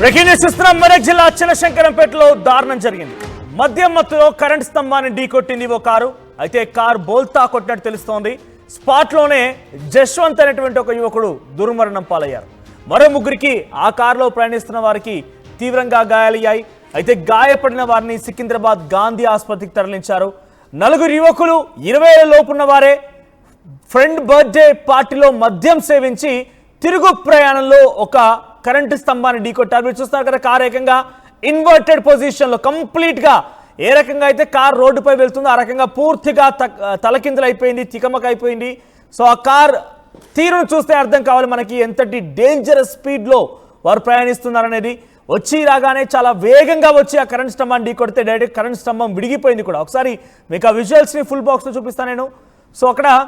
Breaking news ఇస్తున్నాం మెదక్ జిల్లా చిన్నశంకరంపేటలో దారుణం జరిగింది. మద్యం మత్తులో కరెంట్ స్తంభాన్ని ఢీకొట్టింది ఓ కారు. అయితే కారు బోల్తా కొట్టినట్టు తెలుస్తోంది. స్పాట్లోనే జశ్వంత్ అనేటువంటి ఒక యువకుడు దుర్మరణం పాలయ్యారు. మరో ముగ్గురికి ఆ కారులో ప్రయాణిస్తున్న వారికి తీవ్రంగా గాయాలయ్యాయి. అయితే గాయపడిన వారిని సికింద్రాబాద్ గాంధీ ఆసుపత్రికి తరలించారు. నలుగురు యువకులు ఇరవై లోపున్న వారే ఫ్రెండ్ బర్త్డే పార్టీలో మద్యం సేవించి తిరుగు ప్రయాణంలో ఒక కరెంటు స్తంభాన్ని ఢీకొట్టారు. మీరు చూస్తున్నారు కదా కార్ ఏకంగా ఇన్వర్టెడ్ పొజిషన్లో కంప్లీట్గా ఏ రకంగా అయితే కార్ రోడ్డుపై వెళ్తుందో ఆ రకంగా పూర్తిగా త- తలకిందులు అయిపోయింది తికమక అయిపోయింది సో ఆ కార్ తీరును చూస్తే అర్థం కావాలి మనకి ఎంతటి డేంజరస్ స్పీడ్లో వారు ప్రయాణిస్తున్నారనేది. వచ్చి రాగానే చాలా వేగంగా వచ్చి ఆ కరెంట్ స్తంభాన్ని ఢీకొడితే డైరెక్ట్ కరెంట్ స్తంభం విడిగిపోయింది కూడా. ఒకసారి మీకు ఆ విజువల్స్ని ఫుల్ బాక్స్లో చూపిస్తాను నేను. సో అక్కడ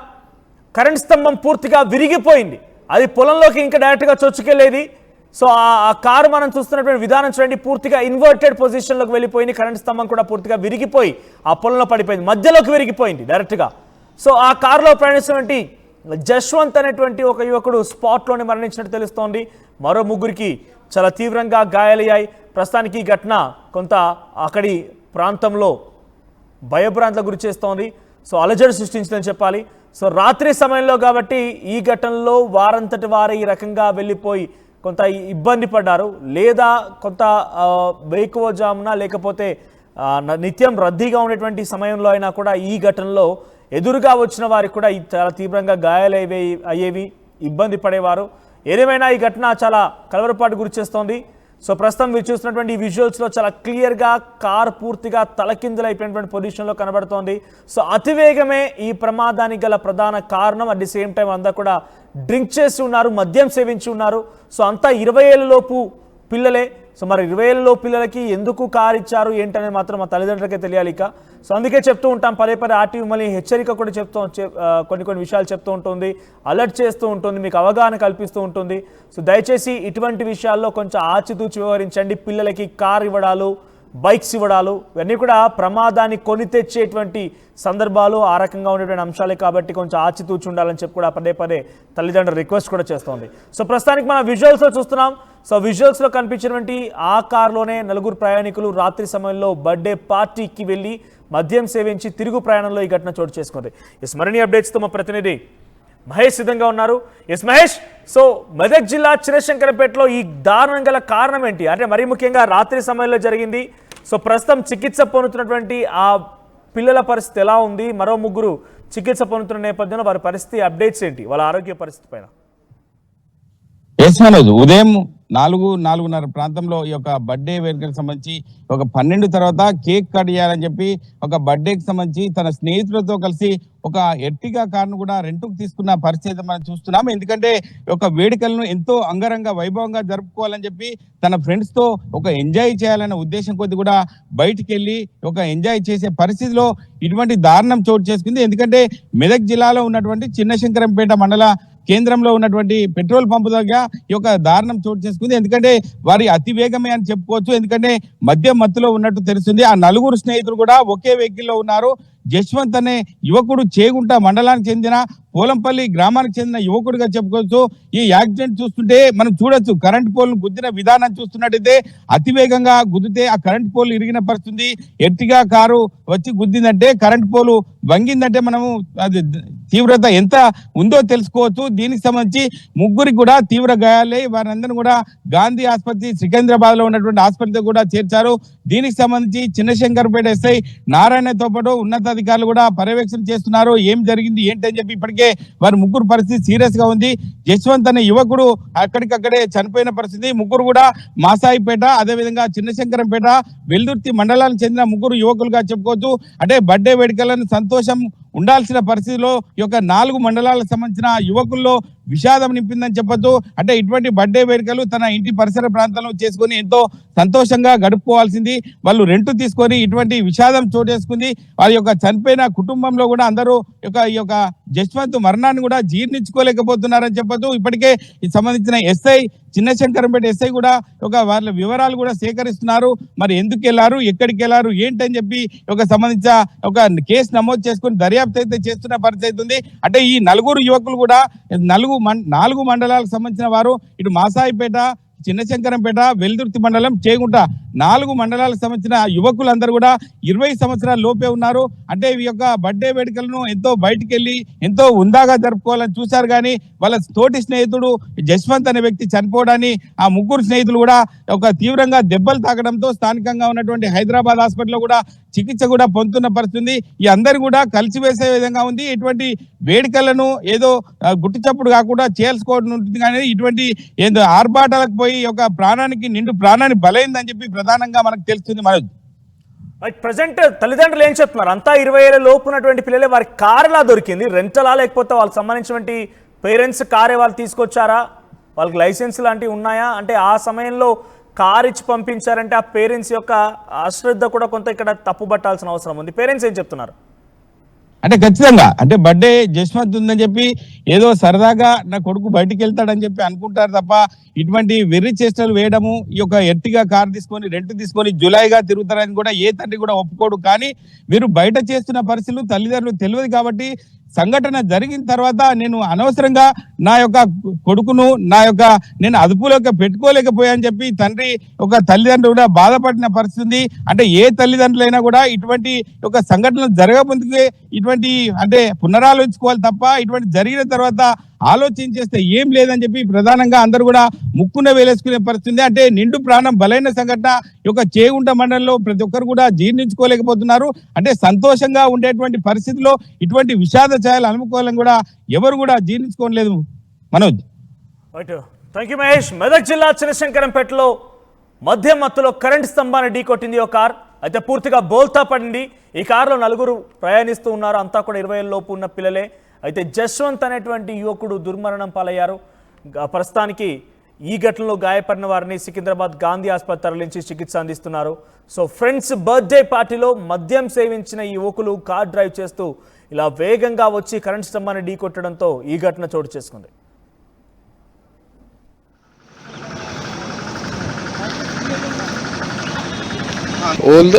కరెంట్ స్తంభం పూర్తిగా విరిగిపోయింది. అది పొలంలోకి ఇంకా డైరెక్ట్గా చొచ్చుకెళ్ళేది. సో ఆ కారు మనం చూస్తున్నటువంటి విధానం చూడండి పూర్తిగా ఇన్వర్టెడ్ పొజిషన్లోకి వెళ్ళిపోయింది. కరెంట్ స్తంభం కూడా పూర్తిగా విరిగిపోయి ఆ పొలంలో పడిపోయింది. మధ్యలోకి విరిగిపోయింది డైరెక్ట్గా సో ఆ కారులో ప్రయాణిస్తున్నటువంటి జశ్వంత్ అనేటువంటి ఒక యువకుడు స్పాట్లోనే మరణించినట్టు తెలుస్తోంది. మరో ముగ్గురికి చాలా తీవ్రంగా గాయాలయ్యాయి. ప్రస్తుతానికి ఈ ఘటన కొంత అక్కడి ప్రాంతంలో భయభ్రాంతలకు గురి చేస్తోంది. సో అలజడి సృష్టించిందని చెప్పాలి. సో రాత్రి సమయంలో కాబట్టి ఈ ఘటనలో వారంతటి వారే ఈ రకంగా వెళ్ళిపోయి కొంత ఇబ్బంది పడ్డారు. లేదా కొంత వేకువ జామున లేకపోతే నిత్యం రద్దీగా ఉండేటువంటి సమయంలో అయినా కూడా ఈ ఘటనలో ఎదురుగా వచ్చిన వారికి కూడా చాలా తీవ్రంగా గాయాలయ్యే అయ్యేవి ఇబ్బంది పడేవారు. ఏదేమైనా ఈ ఘటన చాలా కలవరపాటు గురి చేస్తోంది సో ప్రస్తుతం మీరు చూస్తున్నటువంటి ఈ విజువల్స్లో చాలా క్లియర్గా కార్ పూర్తిగా తలకిందులైపోయినటువంటి పొజిషన్లో కనబడుతోంది. సో అతివేగమే ఈ ప్రమాదానికి గల ప్రధాన కారణం. అట్ ది సేమ్ టైం అంతా కూడా డ్రింక్ చేసి ఉన్నారు మద్యం సేవించి ఉన్నారు. సో అంతా ఇరవై ఏళ్ళలోపు పిల్లలే సో మరి ఇరవై ఏళ్ళలో పిల్లలకి ఎందుకు కారు ఇచ్చారు ఏంటనేది మాత్రం మా తల్లిదండ్రులకే తెలియాలి ఇక. సో అందుకే చెప్తూ ఉంటాం పదే పదే ఆర్టీవీ మళ్ళీ హెచ్చరిక కూడా చెప్తూ కొన్ని కొన్ని విషయాలు చెప్తూ ఉంటుంది అలర్ట్ చేస్తూ ఉంటుంది మీకు అవగాహన కల్పిస్తూ ఉంటుంది. సో దయచేసి ఇటువంటి విషయాల్లో కొంచెం ఆచితూచి వ్యవహరించండి. పిల్లలకి కార్ ఇవ్వడాలు బైక్స్ ఇవ్వడాలు ఇవన్నీ కూడా ప్రమాదాన్ని కొని తెచ్చేటువంటి సందర్భాలు ఆ రకంగా ఉండేటువంటి అంశాలే కాబట్టి కొంచెం ఆచితూచి ఉండాలని చెప్పి కూడా పదే పదే తల్లిదండ్రులు రిక్వెస్ట్ కూడా చేస్తోంది. సో ప్రస్తుతానికి మనం విజువల్స్లో చూస్తున్నాం. సో విజువల్స్లో కనిపించినటువంటి ఆ కార్లోనే నలుగురు ప్రయాణికులు రాత్రి సమయంలో బర్త్డే పార్టీకి వెళ్ళి మద్యం సేవించి తిరుగు ప్రయాణంలో ఈ ఘటన చోటు చేసుకుంది. ఈ స్మరణీయ అప్డేట్స్తో మా ప్రతినిధి మహేష్ సిద్ధంగా ఉన్నారు. ఎస్ మహేష్ సో మెదక్ జిల్లా చిరశంకరపేటలో ఈ దారుణం గల కారణం ఏంటి? అంటే మరీ ముఖ్యంగా రాత్రి సమయంలో జరిగింది. సో ప్రస్తుతం చికిత్స పొందుతున్నటువంటి ఆ పిల్లల పరిస్థితి ఎలా ఉంది? మరో ముగ్గురు చికిత్స పొందుతున్న నేపథ్యంలో వారి పరిస్థితి అప్డేట్స్ ఏంటి? వాళ్ళ ఆరోగ్య పరిస్థితి పైన. ఎస్ ఉదయం నాలుగు నాలుగున్నర ప్రాంతంలో ఈ యొక్క బర్త్డే వేడుకలకు సంబంధించి ఒక పన్నెండు తర్వాత కేక్ కట్ చేయాలని చెప్పి ఒక బర్త్డేకి సంబంధించి తన స్నేహితులతో కలిసి ఒక ఎర్టిగా కారును కూడా రెంట్కు తీసుకున్న పరిస్థితి మనం చూస్తున్నాం. ఎందుకంటే ఒక వేడుకలను ఎంతో అంగరంగ వైభవంగా జరుపుకోవాలని చెప్పి తన ఫ్రెండ్స్తో ఒక ఎంజాయ్ చేయాలనే ఉద్దేశం కొద్ది కూడా బయటికి వెళ్ళి ఒక ఎంజాయ్ చేసే పరిస్థితిలో ఇటువంటి దారుణం చోటు చేసుకుంది. ఎందుకంటే మెదక్ జిల్లాలో ఉన్నటువంటి చిన్నశంకరంపేట మండల కేంద్రంలో ఉన్నటువంటి పెట్రోల్ పంపు దగ్గర ఈ యొక్క దారుణం చోటు చేసుకుంది. ఎందుకంటే వారి అతి వేగమే అని చెప్పుకోవచ్చు. ఎందుకంటే మద్యం మత్తులో ఉన్నట్టు తెలుస్తుంది. ఆ నలుగురు స్నేహితులు కూడా ఒకే వెహికల్లో ఉన్నారు. జశ్వంత్ అనే యువకుడు చేగుంట మండలానికి చెందిన పోలంపల్లి గ్రామానికి చెందిన యువకుడిగా చెప్పుకోవచ్చు. ఈ యాక్సిడెంట్ చూస్తుంటే మనం చూడొచ్చు. కరెంట్ పోల్ గుద్దిన విధానం చూస్తున్నట్టయితే అతి వేగంగా గుద్దితే ఆ కరెంట్ పోల్ ఇరిగిన పరిస్థితి. ఎర్టిగా కారు వచ్చి గుద్దిందంటే కరెంట్ పోలు వంగిందంటే మనము అది తీవ్రత ఎంత ఉందో తెలుసుకోవచ్చు. దీనికి సంబంధించి ముగ్గురికి కూడా తీవ్ర గాయాలై వారందరినీ కూడా గాంధీ ఆసుపత్రి సికింద్రాబాద్లో ఉన్నటువంటి ఆసుపత్రితో కూడా చేర్చారు. దీనికి సంబంధించి చిన్నశంకర్పేట ఎస్ఐ నారాయణతో పాటు ఉన్నతాధికారులు కూడా పర్యవేక్షణ చేస్తున్నారు. ఏం జరిగింది ఏంటని చెప్పి ఇప్పటికే వారి ముగ్గురు పరిస్థితి సీరియస్గా ఉంది. యశ్వంత్ అనే యువకుడు అక్కడికక్కడే చనిపోయిన పరిస్థితి. ముగ్గురు కూడా మాసాయిపేట అదేవిధంగా చిన్నశంకరంపేట వెల్దుర్తి మండలానికి చెందిన ముగ్గురు యువకులుగా చెప్పుకోవచ్చు. అంటే బర్త్డే వేడుకలను సంతోషం ఉండాల్సిన పరిస్థితిలో ఈ యొక్క నాలుగు మండలాలకు సంబంధించిన యువకుల్లో విషాదం నింపిందని చెప్పొచ్చు అంటే ఇటువంటి బర్త్డే వేడుకలు తన ఇంటి పరిసర ప్రాంతంలో చేసుకుని ఎంతో సంతోషంగా గడుపుకోవాల్సింది. వాళ్ళు రెంట్ తీసుకొని ఇటువంటి విషాదం చోటు వారి యొక్క చనిపోయిన కుటుంబంలో కూడా అందరూ యొక్క ఈ యొక్క జస్వంత్ మరణాన్ని కూడా జీర్ణించుకోలేకపోతున్నారని చెప్పొచ్చు ఇప్పటికే సంబంధించిన ఎస్ఐ చిన్న శంకరంపేట ఎస్ఐ కూడా ఒక వాళ్ళ వివరాలు కూడా సేకరిస్తున్నారు. మరి ఎందుకు వెళ్ళారు? ఎక్కడికి వెళ్ళారు? ఏంటని చెప్పి ఒక సంబంధించిన ఒక కేసు నమోదు చేసుకుని దర్యాప్తు అయితే చేస్తున్న పరిస్థితి ఉంది. అంటే ఈ నలుగురు యువకులు కూడా నలుగు మం- నాలుగు మండలాలకు సంబంధించిన వారు ఇటు మాసాయిపేట చిన్నశంకరంపేట వెల్దుర్తి మండలం చేగుంట. నాలుగు మండలాలకు సంబంధించిన యువకులందరూ కూడా ఇరవై సంవత్సరాల లోపే ఉన్నారు. అంటే ఈ యొక్క బర్త్డే వేడుకలను ఎంతో బయటికి వెళ్ళి ఎంతో ఉందాగా జరుపుకోవాలని చూశారు కానీ వాళ్ళ తోటి స్నేహితుడు జస్వంత్ అనే వ్యక్తి చనిపోవడాన్ని ఆ ముగ్గురు స్నేహితులు కూడా ఒక తీవ్రంగా దెబ్బలు తాకడంతో స్థానికంగా ఉన్నటువంటి హైదరాబాద్ హాస్పిటల్లో కూడా చికిత్స కూడా పొందుతున్న పరిస్థితి ఈ అందరు కూడా కలిసివేసే విధంగా ఉంది. ఇటువంటి వేడుకలను ఏదో గుట్టుచప్పుడు కాకుండా చేయాల్సుకోవడం ఉంటుంది. కానీ ఇటువంటి ఏదో ఆర్భాటాలకు పోయి ఒక ప్రాణానికి నిండు ప్రాణాన్ని బలైందని చెప్పి ప్రధానంగా మనకు తెలుస్తుంది మనోజ్. ప్రజెంట్ తల్లిదండ్రులు ఏం చెప్తున్నారు? అంతా ఇరవై ఏళ్ళ లోపు ఉన్నటువంటి పిల్లలే వారి కారులా దొరికింది. రెంటలా లేకపోతే వాళ్ళకి సంబంధించినటువంటి పేరెంట్స్ కారే వాళ్ళు తీసుకొచ్చారా? వాళ్ళకి లైసెన్స్ లాంటివి ఉన్నాయా? అంటే ఆ సమయంలో కార్ ఇచ్చి పంపించారంటే ఆ పేరెంట్స్ యొక్క అశ్రద్ధ కూడా కొంత ఇక్కడ తప్పు పట్టాల్సిన అవసరం ఉంది. పేరెంట్స్ ఏం చెప్తున్నారు? అంటే ఖచ్చితంగా. అంటే బర్త్డే జస్వంత్ ఉందని చెప్పి ఏదో సరదాగా నా కొడుకు బయటికి వెళ్తాడని చెప్పి అనుకుంటారు తప్ప ఇటువంటి వెర్రి చేష్టలు వేయడము ఈ యొక్క ఎర్టిగా కార్ తీసుకొని రెంట్ తీసుకొని జులైగా తిరుగుతారని కూడా ఏ తండ్రి కూడా ఒప్పుకోడు. కానీ మీరు బయట చేస్తున్న పరిస్థితులు తల్లిదండ్రులు తెలియదు కాబట్టి సంఘటన జరిగిన తర్వాత నేను అనవసరంగా నా యొక్క కొడుకును నా యొక్క నేను అదుపులోకి పెట్టుకోలేకపోయాని చెప్పి తండ్రి ఒక తల్లిదండ్రులు కూడా బాధపడిన పరిస్థితి. అంటే ఏ తల్లిదండ్రులైనా కూడా ఇటువంటి ఒక సంఘటనలు జరగముందుకే ఇటువంటి అంటే పునరాలోచించుకోవాలి తప్ప ఇటువంటి జరిగిన తర్వాత ఆలోచించేస్తే ఏం లేదని చెప్పి ప్రధానంగా అందరూ కూడా ముక్కున వేలేసుకునే పరిస్థితి ఉంది. అంటే నిండు ప్రాణం బలైన సంఘటన యొక్క చేగుంట మండలంలో ప్రతి ఒక్కరు కూడా జీర్ణించుకోలేకపోతున్నారు. అంటే సంతోషంగా ఉండేటువంటి పరిస్థితిలో ఇటువంటి విషాద ఛాయలు అనుకోవాలని కూడా ఎవరు కూడా జీర్ణించుకోలేదు. Manoj. Thank you Mahesh. Medak జిల్లా చిన్నశంకరంపేటలో మధ్య మత్తులో కరెంట్ స్తంభాన్ని ఢీకొట్టింది ఒక కార్. అయితే పూర్తిగా బోల్తా పడింది. ఈ కారులో నలుగురు ప్రయాణిస్తూ ఉన్నారు. అంతా కూడా ఇరవై లోపు ఉన్న పిల్లలే. అయితే జశ్వంత్ అనేటువంటి యువకుడు దుర్మరణం పాలయ్యారు. ప్రస్తుతానికి ఈ ఘటనలో గాయపడిన వారిని సికింద్రాబాద్ గాంధీ ఆసుపత్రి తరలించి చికిత్స అందిస్తున్నారు. సో ఫ్రెండ్స్ బర్త్డే పార్టీలో మద్యం సేవించిన ఈ యువకులు కార్ డ్రైవ్ చేస్తూ ఇలా వేగంగా వచ్చి కరెంట్ స్తంభాన్ని ఢీకొట్టడంతో ఈ ఘటన చోటు చేసుకుంది. ఓల్డ్